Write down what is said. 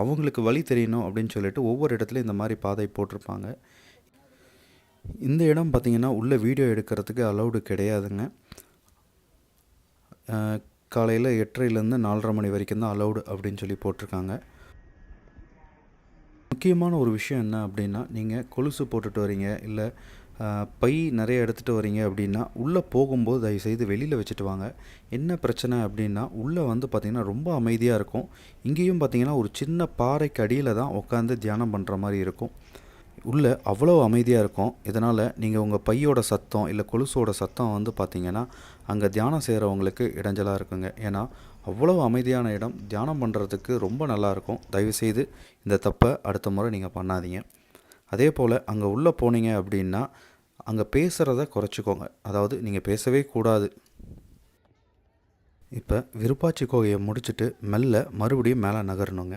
அவங்களுக்கு வழி தெரியணும் அப்படின்னு சொல்லிட்டு ஒவ்வொரு இடத்துலையும் இந்த மாதிரி பாதை போட்டிருப்பாங்க. இந்த இடம் பார்த்திங்கன்னா உள்ளே வீடியோ எடுக்கிறதுக்கு அலௌடு கிடையாதுங்க. காலையில் எட்டரைலேருந்து நாலரை மணி வரைக்கும் தான் அலௌடு அப்படின்னு சொல்லி போட்டிருக்காங்க. முக்கியமான ஒரு விஷயம் என்ன அப்படின்னா நீங்கள் கொலுசு போட்டுட்டு வரீங்க இல்லை பை நிறைய எடுத்துகிட்டு வரீங்க அப்படின்னா உள்ளே போகும்போது தயவுசெய்து வெளியில் வச்சுட்டு வாங்க. என்ன பிரச்சனை அப்படின்னா உள்ளே வந்து பார்த்திங்கன்னா ரொம்ப அமைதியாக இருக்கும். இங்கேயும் பார்த்திங்கன்னா ஒரு சின்ன பாறைக்கு அடியில் தான் உட்காந்து தியானம் பண்ணுற மாதிரி இருக்கும். உள்ளே அவ்வளோ அமைதியாக இருக்கும். இதனால் நீங்கள் உங்கள் பையோட சத்தம் இல்லை கொலுசோட சத்தம் வந்து பார்த்திங்கன்னா அங்கே தியானம் செய்கிறவங்களுக்கு இடைஞ்சலாக இருக்குங்க. ஏன்னா அவ்வளோ அமைதியான இடம். தியானம் பண்ணுறதுக்கு ரொம்ப நல்லாயிருக்கும் தயவுசெய்து இந்த தப்பை அடுத்த முறை நீங்கள் பண்ணாதீங்க. அதே போல் அங்கே உள்ளே போனீங்க அப்படின்னா அங்கே பேசுகிறத குறைச்சிக்கோங்க. அதாவது நீங்கள் பேசவே கூடாது. இப்போ விருப்பாச்சி கோகையை முடிச்சுட்டு மெல்ல மறுபடியும் மேலே நகரணுங்க.